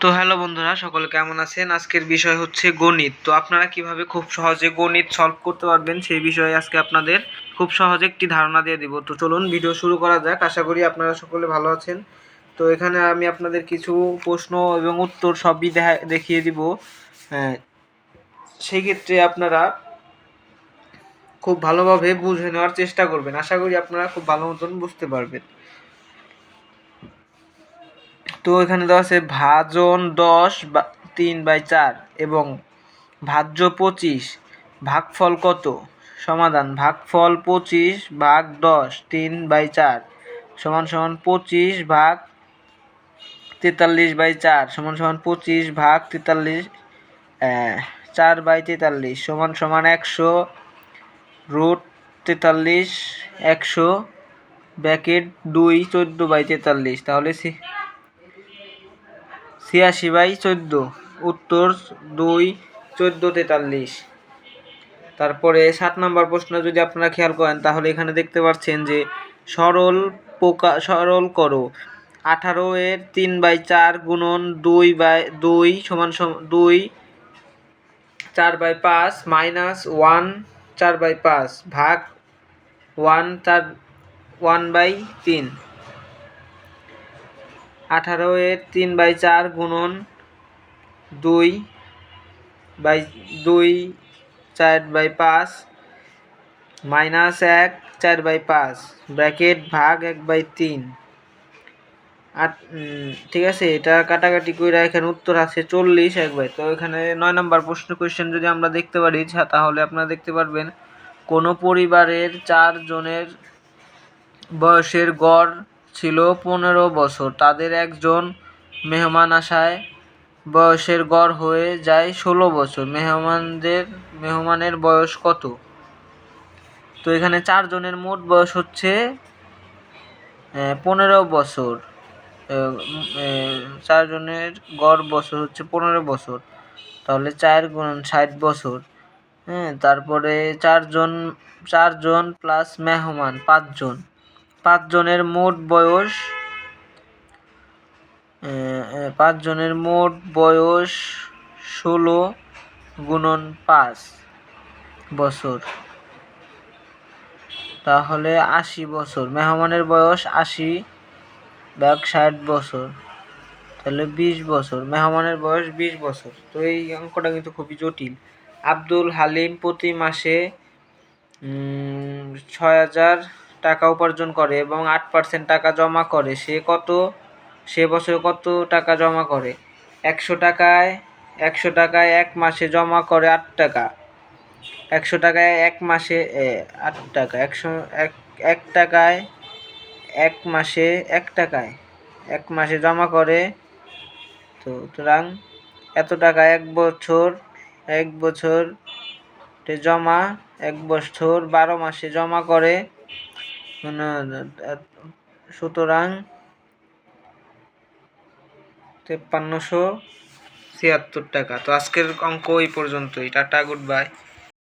তো হ্যালো বন্ধুরা সকলে কেমন আছেন? আজকের বিষয় হচ্ছে গণিত। তো আপনারা কীভাবে খুব সহজে গণিত সলভ করতে পারবেন সেই বিষয়ে আজকে আপনাদের খুব সহজে একটি ধারণা দিয়ে দিব। তো চলুন ভিডিও শুরু করা যাক। আশা করি আপনারা সকলে ভালো আছেন। তো এখানে আমি আপনাদের কিছু প্রশ্ন এবং উত্তর সবই দেখা- দেখিয়ে দিব। হ্যাঁ, সেই ক্ষেত্রে আপনারা খুব ভালোভাবে বুঝে নেওয়ার চেষ্টা করবেন। আশা করি আপনারা খুব ভালো মতন বুঝতে পারবেন। তো এখানে দেওয়া আছে ভাজন দশ বা তিন বাই চার এবং ভাজ্য পঁচিশ, ভাগফল কত? সমাধান, ভাগফল পঁচিশ ভাগ দশ, তিন বাই চার, সমান সমান পঁচিশ ভাগ তেতাল্লিশ বাই চার, সমান সমান পঁচিশ ভাগ তেতাল্লিশ চার বাই তেতাল্লিশ, সমান সমান একশো, রুট তেতাল্লিশ, একশো, ব্যাকেট দুই, চোদ্দ বাই তেতাল্লিশ, তাহলে ছিয়াশি বাই চোদ্দ, উত্তর দুই, চোদ্দ তেতাল্লিশ। তারপরে সাত নম্বর প্রশ্ন, যদি আপনারা খেয়াল করেন, তাহলে এখানে দেখতে পাচ্ছেন যে সরল পোকা, সরল করো। আঠারো এর তিন বাই চার গুণন দুই বাই, দুই সমান সম- দুই, চার বাই পাঁচ মাইনাস ওয়ান, চার বাই পাঁচ ভাগ ওয়ান, চার, ওয়ান বাই তিন। আঠারো এর তিন বাই চার গুণন দুই বাই দুই চার বাই পাঁচ মাইনাস এক চার বাই পাঁচ ব্র্যাকেট ভাগ এক বাই তিন। আট ঠিক আছে, এটা কাটাকাটি করে এখানে উত্তর আছে চল্লিশ এক বাই। তো এখানে নয় নম্বর প্রশ্ন কোয়েশ্চেন যদি আমরা দেখতে পারি তাহলে আপনারা দেখতে পারবেন, কোনো পরিবারের চার জনের বয়সের গড় ছিল পনেরো বছর। তাদের একজন মেহমান আসায় বয়সের গড় হয়ে যায় ষোলো বছর। মেহমানদের, মেহমানের বয়স কত? তো এখানে চারজনের মোট বয়স হচ্ছে পনেরো বছর। চারজনের গড় বছর হচ্ছে পনেরো বছর। তাহলে চার গুণ ষাট বছর। হ্যাঁ তারপরে চারজন চারজন প্লাস মেহমান, পাঁচজন। পাঁচজনের মোট বয়স পাঁচজনের মোট বয়স ষোলো গুণন পাঁচ বছর। তাহলে আশি বছর। মেহমানের বয়স আশি, ব্যাগ ষাট বছর। তাহলে বিশ বছর। মেহমানের বয়স বিশ বছর। তো এই অঙ্কটা কিন্তু খুবই জটিল। আব্দুল হালিম প্রতি মাসে ছয় হাজার টাকা উপার্জন করে এবং আট পার্সেন্ট টাকা জমা করে, সে কত? সে বছরে কত টাকা জমা করে? একশো টাকায় একশো টাকায় এক মাসে জমা করে আট টাকা। একশো টাকায় এক মাসে আট টাকা। একশো, এক এক টাকায় এক মাসে এক টাকায়। এক মাসে জমা করে তো সুতরাং এত টাকা এক বছর এক বছর জমা, এক বছর বারো মাসে জমা করে সুতরাং তেপ্পান্নশো ছিয়াত্তর টাকা। তো আজকের অঙ্ক এই পর্যন্তই। Tata good bye.